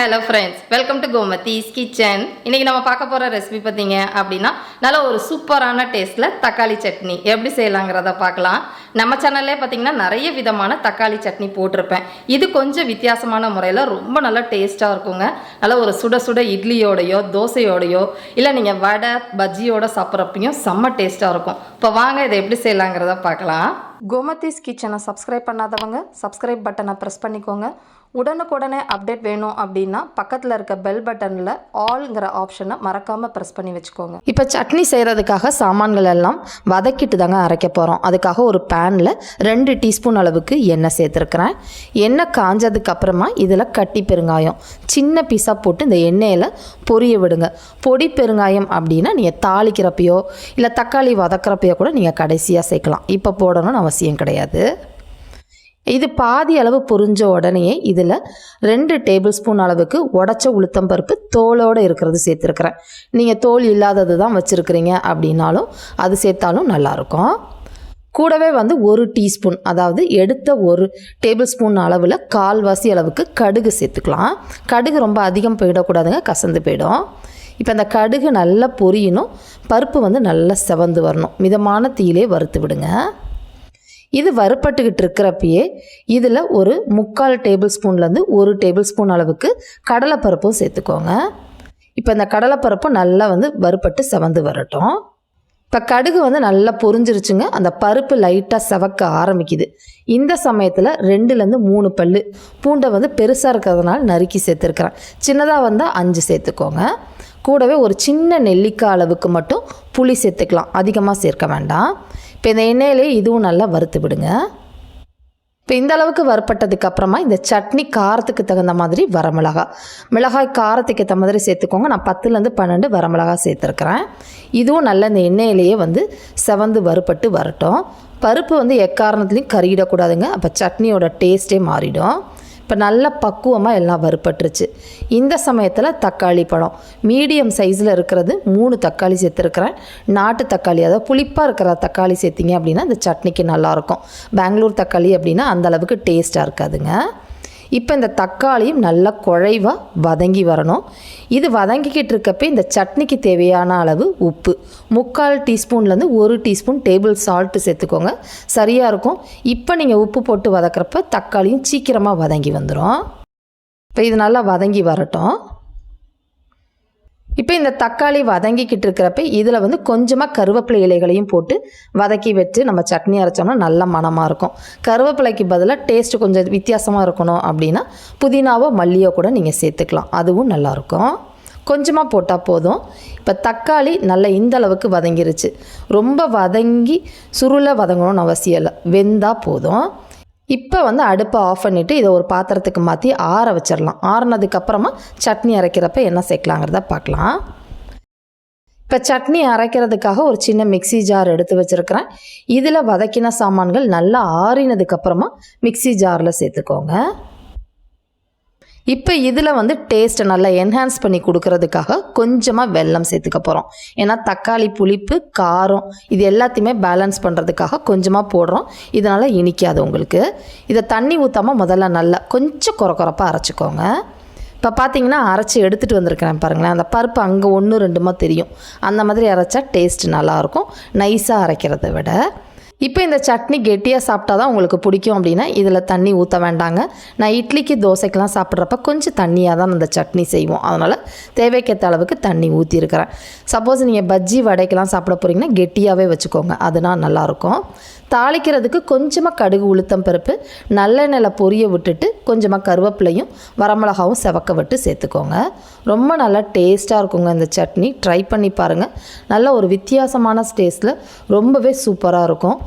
Hello friends welcome to Gomathi's kitchen இன்றைக்கி நம்ம பார்க்க போகிற ரெசிபி பார்த்தீங்க அப்படின்னா நல்ல ஒரு சூப்பரான டேஸ்ட்டில் தக்காளி சட்னி. எப்படி செய்யலாங்கிறத பார்க்கலாம். நம்ம சேனல்லே பார்த்தீங்கன்னா நிறைய விதமான தக்காளி சட்னி போட்டிருப்பேன். இது கொஞ்சம் வித்தியாசமான முறையில் ரொம்ப நல்லா டேஸ்ட்டாக இருக்குங்க. நல்ல ஒரு சுட சுட இட்லியோடையோ தோசையோடையோ இல்லை நீங்கள் வடை பஜ்ஜியோட சாப்பிட்றப்பையும் செம்ம டேஸ்ட்டாக இருக்கும். இப்போ வாங்க இதை எப்படி செய்யலாங்கிறத பார்க்கலாம். கோமதிஸ் கிச்சனை சப்ஸ்கிரைப் பண்ணாதவங்க சப்ஸ்கிரைப் பட்டனை ப்ரெஸ் பண்ணிக்கோங்க. உடனுக்குடனே அப்டேட் வேணும் அப்படின்னா பக்கத்தில் இருக்க பெல் பட்டனில் ஆல்ங்கிற ஆப்ஷனை மறக்காமல் ப்ரெஸ் பண்ணி வச்சுக்கோங்க. இப்போ சட்னி செய்கிறதுக்காக சாமான்கள் எல்லாம் வதக்கிட்டு தாங்க அரைக்க போகிறோம் அதுக்காக ஒரு பேனில் ரெண்டு டீஸ்பூன் அளவுக்கு எண்ணெய் சேர்த்துருக்குறேன். எண்ணெய் காஞ்சதுக்கு அப்புறமா இதில் கட்டி பெருங்காயம் சின்ன பீஸாக போட்டு இந்த எண்ணெயில் பொரிய விடுங்க. பொடி பெருங்காயம் அப்படின்னா நீங்கள் தாளிக்கிறப்பையோ இல்லை தக்காளி வதக்கிறப்பையோ கூட நீங்கள் கடைசியாக சேர்க்கலாம். இப்போ போடணும்னு அவசியம் கிடையாது. இது பாதி அளவு புரிஞ்ச உடனே இதில் ரெண்டு டேபிள் ஸ்பூன் அளவுக்கு உடச்ச உளுத்தம் பருப்பு தோலோடு இருக்கிறது சேர்த்துருக்குறேன். நீங்கள் தோல் இல்லாதது தான் வச்சுருக்கிறீங்க அப்படின்னாலும் அது சேர்த்தாலும் நல்லாயிருக்கும் கூடவே வந்து ஒரு டீஸ்பூன் அதாவது எடுத்த ஒரு டேபிள் ஸ்பூன் அளவில் கால்வாசி அளவுக்கு கடுகு சேர்த்துக்கலாம். கடுகு ரொம்ப அதிகம் போயிடக்கூடாதுங்க கசந்து போயிடும். இப்போ அந்த கடுகு நல்லா பொரியணும் பருப்பு வந்து நல்லா செவந்து வரணும். மிதமான தீயிலே வறுத்து விடுங்க. இது வறுப்பட்டுக்கிட்டு இருக்கிறப்பயே இதில் ஒரு முக்கால் டேபிள் ஸ்பூன்லேருந்து ஒரு டேபிள் ஸ்பூன் அளவுக்கு கடலைப்பருப்பும் சேர்த்துக்கோங்க. இப்போ இந்த கடலைப்பருப்பும் நல்லா வந்து வறுப்பட்டு செவந்து வரட்டும். இப்போ கடுகு வந்து நல்லா பொரிஞ்சிருச்சுங்க. அந்த பருப்பு லைட்டாக செவக்க ஆரம்பிக்குது. இந்த சமயத்தில் ரெண்டுலேருந்து மூணு பல் பூண்டை வந்து பெருசாக இருக்கிறதுனால நறுக்கி சேர்த்துருக்குறேன். சின்னதாக வந்தால் அஞ்சு சேர்த்துக்கோங்க. கூடவே ஒரு சின்ன நெல்லிக்காய் அளவுக்கு மட்டும் புளி சேர்த்துக்கலாம். அதிகமாக சேர்க்க வேண்டாம். இப்போ இந்த எண்ணெயிலே இதுவும் நல்லா வறுத்து விடுங்க. இப்போ இந்த அளவுக்கு வறுப்பட்டதுக்கு அப்புறமா இந்த சட்னி காரத்துக்கு தகுந்த மாதிரி வரமிளகாய் மிளகாய் காரத்துக்கு ஏற்ற மாதிரி சேர்த்துக்கோங்க. நான் பத்துலேருந்து பன்னெண்டு வரமிளகா சேர்த்துருக்குறேன். இதுவும் நல்ல இந்த எண்ணெயிலேயே வந்து செவந்து வறுப்பட்டு வரட்டும். பருப்பு வந்து எக்காரணத்துலேயும் கறியிடக்கூடாதுங்க அப்போ சட்னியோட டேஸ்ட்டே மாறிடும். இப்போ நல்ல பக்குவமாக எல்லாம் வறுப்பட்டுருச்சு இந்த சமயத்தில் தக்காளி பழம். மீடியம் சைஸில் இருக்கிறது மூணு தக்காளி சேர்த்துருக்குறேன். நாட்டு தக்காளி அதாவது புளிப்பாக இருக்கிற தக்காளி சேர்த்திங்க அப்படின்னா இந்த சட்னிக்கு நல்லாயிருக்கும் பெங்களூர் தக்காளி அப்படின்னா அந்தளவுக்கு டேஸ்ட்டாக இருக்காதுங்க. இப்போ இந்த தக்காளியும் நல்லா குழைவாக வதங்கி வரணும். இது வதங்கிக்கிட்டு இருக்கப்ப இந்த சட்னிக்கு தேவையான அளவு உப்பு. முக்கால் டீஸ்பூன்லேருந்து ஒரு டீஸ்பூன் டேபிள் சால்ட்டு சேர்த்துக்கோங்க. சரியாக இருக்கும். இப்போ நீங்கள் உப்பு போட்டு வதக்கிறப்ப தக்காளியும் சீக்கிரமாக வதங்கி வந்துடும் இப்போ இது நல்லா வதங்கி வரட்டும். இப்போ இந்த தக்காளி வதங்கிக்கிட்டு இருக்கிறப்ப இதில் வந்து கொஞ்சமாக கருவேப்பிலை இலைகளையும் போட்டு வதக்கி வச்சு நம்ம சட்னி அரைச்சோம்னா நல்ல மணமாக இருக்கும். கருவேப்பிலைக்கு பதிலாக டேஸ்ட்டு கொஞ்சம் வித்தியாசமாக இருக்கணும் அப்படின்னா புதினாவோ மல்லியோ கூட நீங்கள் சேர்த்துக்கலாம். அதுவும் நல்லாயிருக்கும் கொஞ்சமாக போட்டால் போதும். இப்போ தக்காளி நல்லா இந்த அளவுக்கு வதங்கிருச்சு. ரொம்ப வதங்கி சுருளை வதங்கணும்னு அவசியம் இல்லை. வெந்தால் போதும். இப்போ வந்து அடுப்பை ஆஃப் பண்ணிவிட்டு இதை ஒரு பாத்திரத்துக்கு மாற்றி ஆற வச்சிடலாம் ஆறுனதுக்கப்புறமா சட்னி அரைக்கிறப்ப என்ன சேர்க்கலாங்கிறத பார்க்கலாம். இப்போ சட்னி அரைக்கிறதுக்காக ஒரு சின்ன மிக்சி ஜார் எடுத்து வச்சுருக்கிறேன். இதில் வதக்கின சாமான்கள் நல்லா ஆறினதுக்கப்புறமா மிக்சி ஜாரில் சேர்த்துக்கோங்க. இப்போ இதில் வந்து டேஸ்ட்டை நல்லா என்ஹான்ஸ் பண்ணி கொடுக்கறதுக்காக கொஞ்சமாக வெல்லம் சேர்த்துக்க போகிறோம் ஏன்னா தக்காளி புளிப்பு காரம் இது எல்லாத்தையுமே பேலன்ஸ் பண்ணுறதுக்காக கொஞ்சமாக போடுறோம். இதனால் இனிக்காது உங்களுக்கு. இதை தண்ணி ஊற்றாமல் முதல்ல நல்லா கொஞ்சம் குறை குறைப்பாக அரைச்சிக்கோங்க. இப்போ பார்த்தீங்கன்னா அரைச்சி எடுத்துகிட்டு வந்திருக்கிறேன் பாருங்களேன். அந்த பருப்பு அங்கே ஒன்று ரெண்டுமா தெரியும். அந்த மாதிரி அரைச்சா டேஸ்ட் நல்லாயிருக்கும் நைஸாக அரைக்கிறத விட. இப்போ இந்த சட்னி கெட்டியாக சாப்பிட்டா தான் உங்களுக்கு பிடிக்கும் அப்படின்னா இதில் தண்ணி ஊற்ற வேண்டாங்க. நான் இட்லிக்கு தோசைக்கெலாம் சாப்பிட்றப்ப கொஞ்சம் தண்ணியாக தான் அந்த சட்னி செய்வோம். அதனால் தேவைக்கேற்ற அளவுக்கு தண்ணி ஊற்றிருக்கிறேன் சப்போஸ் நீங்கள் பஜ்ஜி வடைக்கெலாம் சாப்பிட போகிறீங்கன்னா கெட்டியாகவே வச்சுக்கோங்க. அதுதான் நல்லாயிருக்கும். தாளிக்கிறதுக்கு கொஞ்சமாக கடுகு உளுத்தம் பருப்பு நல்லெண்ணெயில் பொரிய விட்டுட்டு கொஞ்சமாக கருவேப்பிலையும் வரமிளகாவும் செவக்க விட்டு சேர்த்துக்கோங்க. ரொம்ப நல்லா டேஸ்ட்டாக இருக்குங்க இந்த சட்னி. ட்ரை பண்ணி பாருங்கள் நல்ல ஒரு வித்தியாசமான டேஸ்ட்டில் ரொம்பவே சூப்பராக இருக்கும்.